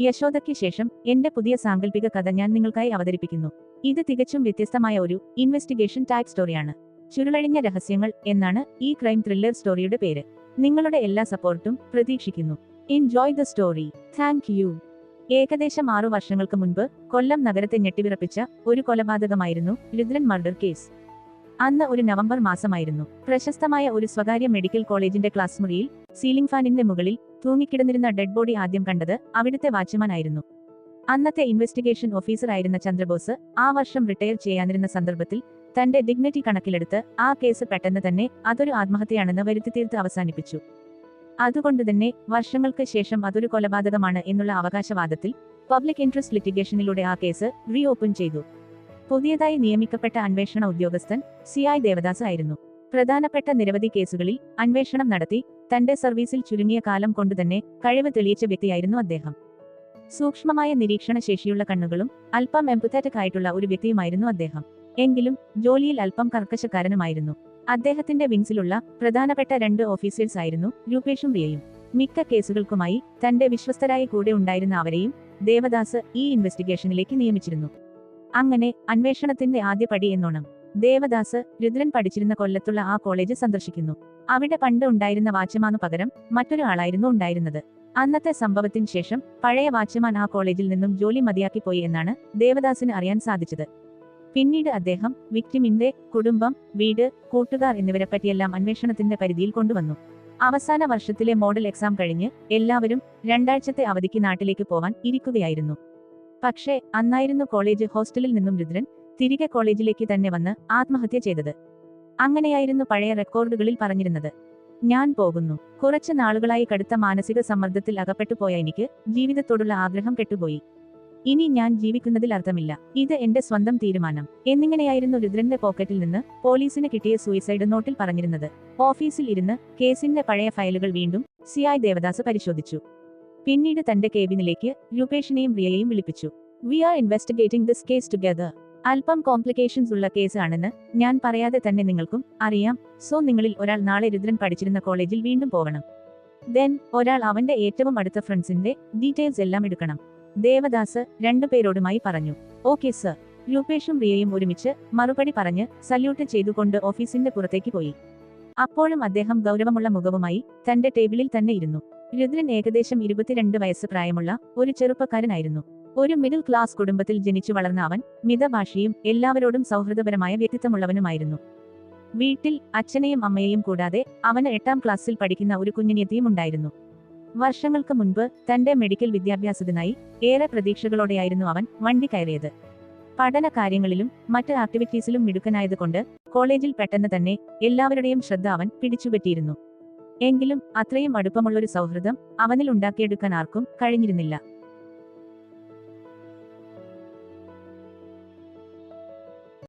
യശോദയ്ക്ക് ശേഷം എന്റെ പുതിയ സാങ്കല്പിക കഥ ഞാൻ നിങ്ങൾക്കായി അവതരിപ്പിക്കുന്നു. ഇത് തികച്ചും വ്യത്യസ്തമായ ഒരു ഇൻവെസ്റ്റിഗേഷൻ ടൈപ്പ് സ്റ്റോറിയാണ് ചുരുളഴിഞ്ഞ രഹസ്യങ്ങൾ എന്നാണ് ഈ ക്രൈം ത്രില്ലർ സ്റ്റോറിയുടെ പേര്. നിങ്ങളുടെ എല്ലാ സപ്പോർട്ടും പ്രതീക്ഷിക്കുന്നു. Enjoy the story thank you ഏകദേശം ആറു വർഷങ്ങൾക്ക് മുൻപ് കൊല്ലം നഗരത്തെ ഞെട്ടിവിറപ്പിച്ച ഒരു കൊലപാതകമായിരുന്നു രുദ്രൻ മർഡർ കേസ് അന്ന് ഒരു നവംബർ മാസമായിരുന്നു. പ്രശസ്തമായ ഒരു സ്വകാര്യ മെഡിക്കൽ കോളേജിന്റെ ക്ലാസ് മുറിയിൽ സീലിംഗ് ഫാനിന്റെ മുകളിൽ തൂങ്ങിക്കിടന്നിരുന്ന ഡെഡ് ബോഡി ആദ്യം കണ്ടത് അവിടുത്തെ വാച്ച്മാൻ ആയിരുന്നു അന്നത്തെ ഇൻവെസ്റ്റിഗേഷൻ ഓഫീസർ ആയിരുന്ന ചന്ദ്രബോസ് ആ വർഷം റിട്ടയർ ചെയ്യാനിരുന്ന സന്ദർഭത്തിൽ തന്റെ ഡിഗ്നിറ്റി കണക്കിലെടുത്ത് ആ കേസ് പെട്ടെന്ന് തന്നെ അതൊരു ആത്മഹത്യയാണെന്ന് വരുത്തി തീർത്ത് അവസാനിപ്പിച്ചു. അതുകൊണ്ടുതന്നെ വർഷങ്ങൾക്ക് ശേഷം അതൊരു കൊലപാതകമാണ് എന്നുള്ള അവകാശവാദത്തിൽ പബ്ലിക് ഇൻട്രസ്റ്റ് ലിറ്റിഗേഷനിലൂടെ ആ കേസ് റീ ഓപ്പൺ ചെയ്തു. പുതിയതായി നിയമിക്കപ്പെട്ട അന്വേഷണ ഉദ്യോഗസ്ഥൻ സി ഐ ദേവദാസ് ആയിരുന്നു. പ്രധാനപ്പെട്ട നിരവധി കേസുകളിൽ അന്വേഷണം നടത്തി തന്റെ സർവീസിൽ ചുരുങ്ങിയ കാലം കൊണ്ടുതന്നെ കഴിവ് തെളിയിച്ച വ്യക്തിയായിരുന്നു അദ്ദേഹം. സൂക്ഷ്മമായ നിരീക്ഷണ ശേഷിയുള്ള കണ്ണുകളും അല്പം എംപുതാറ്റിക് ആയിട്ടുള്ള ഒരു വ്യക്തിയുമായിരുന്നു അദ്ദേഹം. എങ്കിലും ജോലിയിൽ അല്പം കർക്കശക്കാരനുമായിരുന്നു. അദ്ദേഹത്തിന്റെ വിങ്സിലുള്ള പ്രധാനപ്പെട്ട രണ്ട് ഓഫീസേഴ്സ് ആയിരുന്നു രൂപേഷും റിയയും മിക്ക കേസുകൾക്കുമായി തന്റെ വിശ്വസ്തരായി കൂടെ ഉണ്ടായിരുന്ന അവരെയും ദേവദാസ് ഈ ഇൻവെസ്റ്റിഗേഷനിലേക്ക് നിയമിച്ചിരുന്നു. അങ്ങനെ അന്വേഷണത്തിന്റെ ആദ്യ പടി എന്നോണം. ദേവദാസ് രുദ്രൻ പഠിച്ചിരുന്ന കൊല്ലത്തുള്ള ആ കോളേജ് സന്ദർശിക്കുന്നു. അവിടെ പണ്ട് ഉണ്ടായിരുന്ന വാച്ച്മാനു പകരം മറ്റൊരു ആളായിരുന്നു ഉണ്ടായിരുന്നത്. അന്നത്തെ സംഭവത്തിന് ശേഷം പഴയ വാച്ച്മാൻ ആ കോളേജിൽ നിന്നും ജോലി മതിയാക്കി പോയി എന്നാണ് ദേവദാസിന് അറിയാൻ സാധിച്ചത്. പിന്നീട് അദ്ദേഹം വിക്ടിമിന്റെ കുടുംബം വീട് കൂട്ടുകാർ എന്നിവരെപ്പറ്റിയെല്ലാം അന്വേഷണത്തിന്റെ പരിധിയിൽ കൊണ്ടുവന്നു. അവസാന വർഷത്തിലെ മോഡൽ എക്സാം കഴിഞ്ഞ് എല്ലാവരും രണ്ടാഴ്ചത്തെ അവധിക്ക് നാട്ടിലേക്ക് പോവാൻ ഇരിക്കുകയായിരുന്നു. പക്ഷേ അന്നായിരുന്നു കോളേജ് ഹോസ്റ്റലിൽ നിന്നും രുദ്രൻ തിരികെ കോളേജിലേക്ക് തന്നെ വന്ന് ആത്മഹത്യ ചെയ്തത്. അങ്ങനെയായിരുന്നു പഴയ റെക്കോർഡുകളിൽ പറഞ്ഞിരുന്നത്. ഞാൻ പോകുന്നു. കുറച്ച് നാളുകളായി കടുത്ത മാനസിക സമ്മർദ്ദത്തിൽ അകപ്പെട്ടു പോയ എനിക്ക് ജീവിതത്തോടുള്ള ആഗ്രഹം കെട്ടുപോയി. ഇനി ഞാൻ ജീവിക്കുന്നതിൽ അർത്ഥമില്ല. ഇത് എന്റെ സ്വന്തം തീരുമാനം. എന്നിങ്ങനെയായിരുന്നു രുദ്രന്റെ പോക്കറ്റിൽ നിന്ന് പോലീസിന് കിട്ടിയ സൂയിസൈഡ് നോട്ടിൽ പറഞ്ഞിരുന്നത്. ഓഫീസിൽ ഇരുന്ന് കേസിന്റെ പഴയ ഫയലുകൾ വീണ്ടും സിഐ ദേവദാസ് പരിശോധിച്ചു. പിന്നീട് തന്റെ കേബിനിലേക്ക് രൂപേഷിനെയും റിയയെയും വിളിപ്പിച്ചു. We are investigating this case together അല്പം കോംപ്ലിക്കേഷൻസ് ഉള്ള കേസ് ആണെന്ന് ഞാൻ പറയാതെ തന്നെ നിങ്ങൾക്കും അറിയാം. സോ നിങ്ങളിൽ ഒരാൾ നാളെ രുദ്രൻ പഠിച്ചിരുന്ന കോളേജിൽ വീണ്ടും പോകണം. ദെൻ ഒരാൾ അവന്റെ ഏറ്റവും അടുത്ത ഫ്രണ്ട്സിന്റെ ഡീറ്റെയിൽസ് എല്ലാം എടുക്കണം. ദേവദാസ് രണ്ടു പേരോടുമായി പറഞ്ഞു. ഓക്കെ സർ രൂപേഷും റിയയും ഒരുമിച്ച് മറുപടി പറഞ്ഞ് സല്യൂട്ട് ചെയ്തുകൊണ്ട് ഓഫീസിന്റെ പുറത്തേക്ക് പോയി. അപ്പോഴും അദ്ദേഹം ഗൗരവമുള്ള മുഖവുമായി തന്റെ ടേബിളിൽ തന്നെ ഇരുന്നു. രുദ്രൻ ഏകദേശം ഇരുപത്തിരണ്ട് വയസ്സ് പ്രായമുള്ള ഒരു ചെറുപ്പക്കാരനായിരുന്നു. ഒരു മിഡിൽ ക്ലാസ് കുടുംബത്തിൽ ജനിച്ചു വളർന്ന അവൻ മിതഭാഷിയും എല്ലാവരോടും സൗഹൃദപരമായ വ്യക്തിത്വമുള്ളവനുമായിരുന്നു. വീട്ടിൽ അച്ഛനെയും അമ്മയെയും കൂടാതെ അവന് എട്ടാം ക്ലാസ്സിൽ പഠിക്കുന്ന ഒരു കുഞ്ഞിനിയത്തിയും ഉണ്ടായിരുന്നു. വർഷങ്ങൾക്ക് മുൻപ് തന്റെ മെഡിക്കൽ വിദ്യാഭ്യാസത്തിനായി ഏറെ പ്രതീക്ഷകളോടെയായിരുന്നു അവൻ വണ്ടി കയറിയത്. പഠന കാര്യങ്ങളിലും മറ്റ് ആക്ടിവിറ്റീസിലും മിടുക്കനായതുകൊണ്ട് കോളേജിൽ പെട്ടെന്ന് തന്നെ എല്ലാവരുടെയും ശ്രദ്ധ അവൻ പിടിച്ചുപറ്റിയിരുന്നു. എങ്കിലും അത്രയും അടുപ്പമുള്ളൊരു സൗഹൃദം അവനിൽ ഉണ്ടാക്കിയെടുക്കാൻ ആർക്കും കഴിഞ്ഞിരുന്നില്ല.